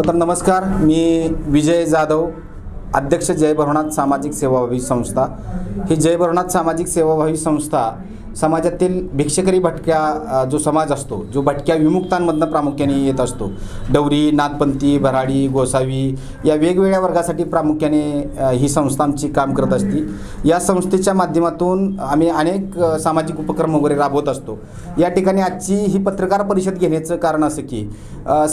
खरं तर नमस्कार. मी विजय जाधव अध्यक्ष जय सामाजिक सेवाभावी संस्था. ही जय सामाजिक सेवाभावी संस्था समाजातील भिक्षकरी भटक्या जो समाज असतो जो भटक्या विमुक्तांमधनं प्रामुख्याने येत असतो डवरी नागपंथी भराडी गोसावी या वेगवेगळ्या वर्गासाठी प्रामुख्याने ही संस्था आमची काम करत असते. या संस्थेच्या माध्यमातून आम्ही अनेक सामाजिक उपक्रम वगैरे राबवत असतो. या ठिकाणी आजची ही पत्रकार परिषद घेण्याचं कारण असं की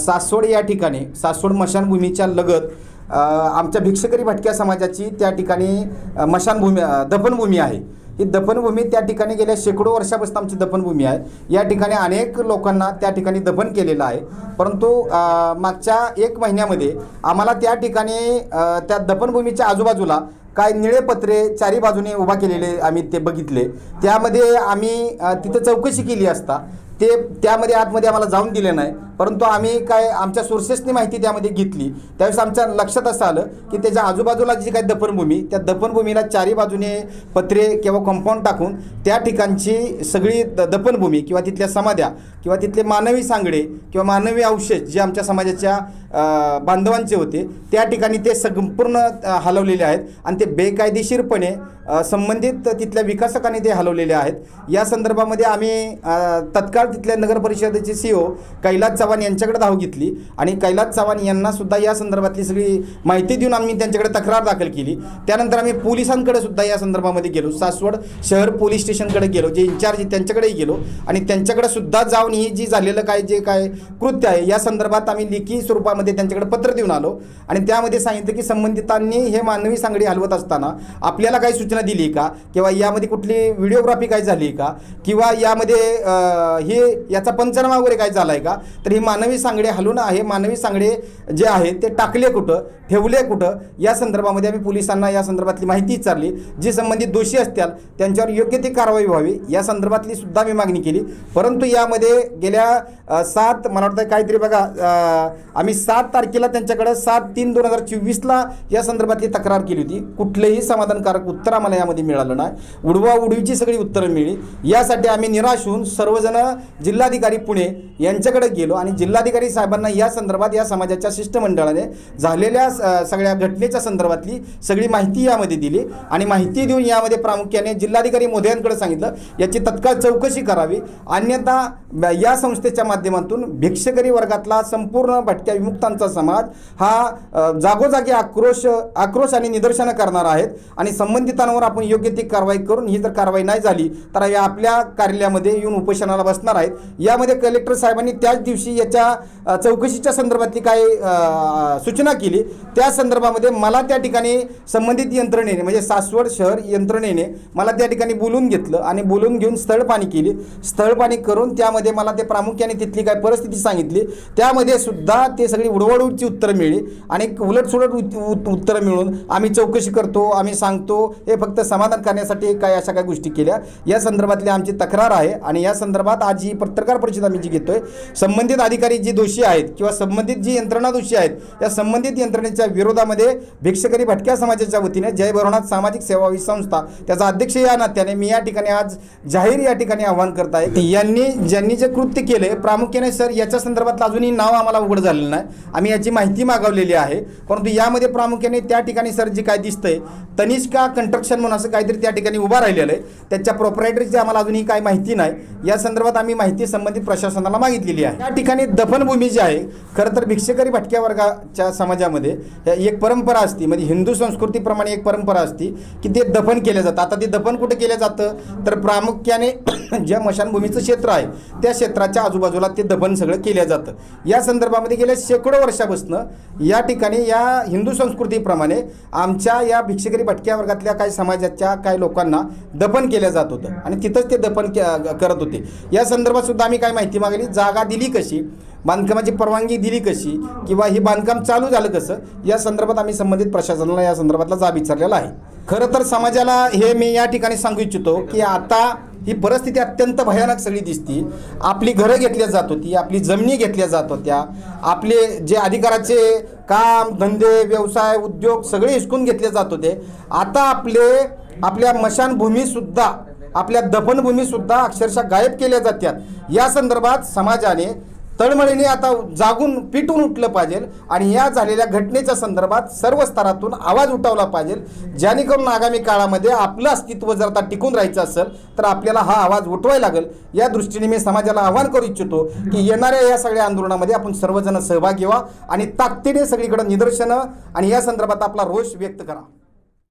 सासवड या ठिकाणी सासवड मशानभूमीच्या लगत आमच्या भिक्षकरी भटक्या समाजाची त्या ठिकाणी मशानभूमी दफनभूमी आहे. ही दफनभूमी त्या ठिकाणी गेल्या शेकडो वर्षापासून आमची दफनभूमी आहे. या ठिकाणी अनेक लोकांना त्या ठिकाणी दफन केलेलं आहे. परंतु मागच्या एक महिन्यामध्ये आम्हाला त्या ठिकाणी त्या दफनभूमीच्या आजूबाजूला काय निळे पत्रे चारी बाजूने उभा केलेले आम्ही ते बघितले. त्यामध्ये आम्ही तिथं चौकशी केली असता ते त्यामध्ये आतमध्ये आम्हाला जाऊन दिले नाही. परंतु आम्ही काय आमच्या सोर्सेसनी माहिती त्यामध्ये घेतली. त्यावेळेस आमच्या लक्षात असं आलं की त्याच्या आजूबाजूला जी काही दफनभूमी त्या दफनभूमीला चारी बाजूने पत्रे किंवा कंपाऊंड टाकून त्या ठिकाणची सगळी द दफनभूमी किंवा तिथल्या समाध्या किंवा तिथले मानवी सांगडे किंवा मानवी अवशेष जे आमच्या समाजाच्या बांधवांचे होते त्या ठिकाणी ते संपूर्ण हलवलेले आहेत. आणि ते बेकायदेशीरपणे संबंधित तिथल्या विकासकांनी ते हलवलेले आहेत. या संदर्भामध्ये आम्ही तत्काळ तिथल्या नगर परिषदेचे सी ओ कैलास चव्हाण यांच्याकडे धाव घेतली. आणि कैलास चव्हाण यांनासुद्धा या संदर्भातली सगळी माहिती देऊन आम्ही त्यांच्याकडे तक्रार दाखल केली. त्यानंतर आम्ही पोलिसांकडे सुद्धा या संदर्भामध्ये गेलो. सासवड शहर पोलीस स्टेशनकडे गेलो जे इन्चार्ज त्यांच्याकडेही गेलो. आणि त्यांच्याकडे सुद्धा जाऊन ही जी झालेलं काय जे काय कृत्य आहे या संदर्भात आम्ही लेखी स्वरूपामध्ये त्यांच्याकडे पत्र देऊन आलो. आणि त्यामध्ये सांगितलं की संबंधितांनी हे मानवी सांगडी हलवत असताना आपल्याला काही सूचना दिली का? किंवा यामध्ये कुठली व्हिडिओग्राफी काय झाली का? किंवा यामध्ये हे याचा पंचनामा वगैरे काय झाला आहे का? तर ही मानवी सांगडे हलवणं आहे. मानवी सांगडे जे आहेत ते टाकले कुठं? ठेवले कुठं? या संदर्भामध्ये आम्ही पोलिसांना या संदर्भातली माहिती विचारली. जी संबंधित दोषी असतील त्यांच्यावर योग्य ती कारवाई व्हावी. या संदर्भातली सुद्धा मी मागणी केली. परंतु यामध्ये गेल्या सात मला वाटतं काहीतरी बघा आम्ही सात तारखेला त्यांच्याकडं सात तीन दोन हजार चोवीसला या संदर्भातली तक्रार केली होती. कुठलंही समाधानकारक उत्तर आम्हाला यामध्ये मिळालं नाही. उडवा उडवीची सगळी उत्तरं मिळली. यासाठी आम्ही निराश होऊन सर्वजण जिल्हाधिकारी पुणे यांच्याकडे गेलो आणि जिल्हाधिकारी साहेबांना या संदर्भात या समाजाच्या शिष्टमंडळाने झालेल्या सगळ्या घटनेच्या संदर्भातली सगळी माहिती यामध्ये दिली आणि माहिती देऊन यामध्ये प्रामुख्याने जिल्हाधिकारी मोदयांकडे सांगितलं. याची तत्काळ चौकशी करावी. अन्यथा या संस्थेच्या माध्यमातून भिक्षकरी वर्गातला संपूर्ण भटक्या विमुक्तांचा समाज हा जागोजागी आक्रोश आक्रोश आणि निदर्शनं करणार आहेत आणि संबंधितांवर आपण योग्य ती कारवाई करून ही जर कारवाई नाही झाली तर या आपल्या कार्यालयामध्ये येऊन उपोषणाला बसणार आहेत. यामध्ये कलेक्टर साहेबांनी त्याच दिवशी याच्या चौकशीच्या संदर्भातली काय सूचना केली. त्या संदर्भामध्ये मला त्या ठिकाणी संबंधित यंत्रणेने म्हणजे सासवड शहर यंत्रणेने मला त्या ठिकाणी बोलून घेतलं आणि बोलून घेऊन स्थळपाणी केली. स्थळपाणी करून त्यामध्ये मला ते प्रामुख्याने तिथली काय परिस्थिती सांगितली त्यामध्ये सुद्धा ते सगळी उडवडूची उत्तरं मिळली आणि उलटसुलट उत- उत- उत्तरं मिळून आम्ही चौकशी करतो आम्ही सांगतो हे फक्त समाधान करण्यासाठी काय अशा काही गोष्टी केल्या. या संदर्भातली आमची तक्रार आहे आणि या संदर्भात आज ही पत्रकार परिषद आम्ही जी घेतोय संबंधित अधिकारी जी दोषी आहेत किंवा संबंधित जी यंत्रणा दोषी आहेत या संबंधित यंत्रणेच्या विरोधामध्ये भिक्षकरी भटक्या समाजाच्या वतीने जय भरवनाथ सामाजिक सेवा संस्था त्याचा अध्यक्ष या नात्याने मी या ठिकाणी आज जाहीर या ठिकाणी आव्हान करत आहे. यांनी ज्यांनी जे कृत्य केले प्रामुख्याने सर याच्या संदर्भातलं अजूनही नाव आम्हाला उघड झालेलं नाही. आम्ही याची माहिती मागवलेली आहे. परंतु यामध्ये प्रामुख्याने त्या ठिकाणी सर जे काय दिसतंय तनिष्का कंस्ट्रक्शन म्हणून असं काहीतरी त्या ठिकाणी उभा राहिलेलं आहे. त्याच्या प्रॉपरायटरची आम्हाला अजूनही काय माहिती नाही. या संदर्भात आम्ही माहिती संबंधित प्रशासनाला मागितलेली आहे. या ठिकाणी दफनभूमी जी आहे खरं तर भिक्षेकरी भटक्या वर्गाच्या समाजामध्ये एक परंपरा असते म्हणजे हिंदू संस्कृतीप्रमाणे एक परंपरा असते की ते दफन केलं जातं. आता ते दफन कुठे केलं जातं? तर प्रामुख्याने ज्या मशानभूमीचं क्षेत्र आहे त्या क्षेत्राच्या आजूबाजूला ते दफन सगळं केलं जातं. या संदर्भामध्ये गेल्या शेकडो वर्षापासून या ठिकाणी या हिंदू संस्कृतीप्रमाणे आमच्या या भिक्षेकरी भटक्या वर्गातल्या काही समाजाच्या काही लोकांना दफन केलं जात होतं आणि तिथंच ते दफन के- करत होते. या संदर्भात सुद्धा आम्ही काय माहिती मागली. जागा दिली कशी? बांधकामाची परवानगी दिली कशी? किंवा ही बांधकाम चालू झालं कसं? या संदर्भात आम्ही संबंधित प्रशासनाला या संदर्भातला जाब विचारलेला आहे. खरं तर समाजाला हे मी या ठिकाणी सांगू इच्छितो की आता ही परिस्थिती अत्यंत भयानक सगळी दिसती. आपली घरं घेतल्या जात होती आपली जमिनी घेतल्या जात होत्या. आपले जे अधिकाराचे काम धंदे व्यवसाय उद्योग सगळे हिसकून घेतले जात होते. आता आपले आपल्या मशानभूमीसुद्धा आपल्या दफनभूमीसुद्धा अक्षरशः गायब केल्या जातात या संदर्भात समाजाने तळमळीने आता जागून पिटून उठलं पाहिजे आणि या झालेल्या घटनेच्या संदर्भात सर्व स्तरातून आवाज उठवला पाहिजे जेणेकरून आगामी काळामध्ये आपलं अस्तित्व जर आता टिकून राहायचं असेल तर आपल्याला हा आवाज उठवायला लागेल. या दृष्टीने मी समाजाला आवाहन करू इच्छितो की येणाऱ्या या सगळ्या आंदोलनामध्ये आपण सर्वजण सहभागी व्हा आणि ताकदीने सगळीकडे निदर्शनं आणि या संदर्भात आपला रोष व्यक्त करा.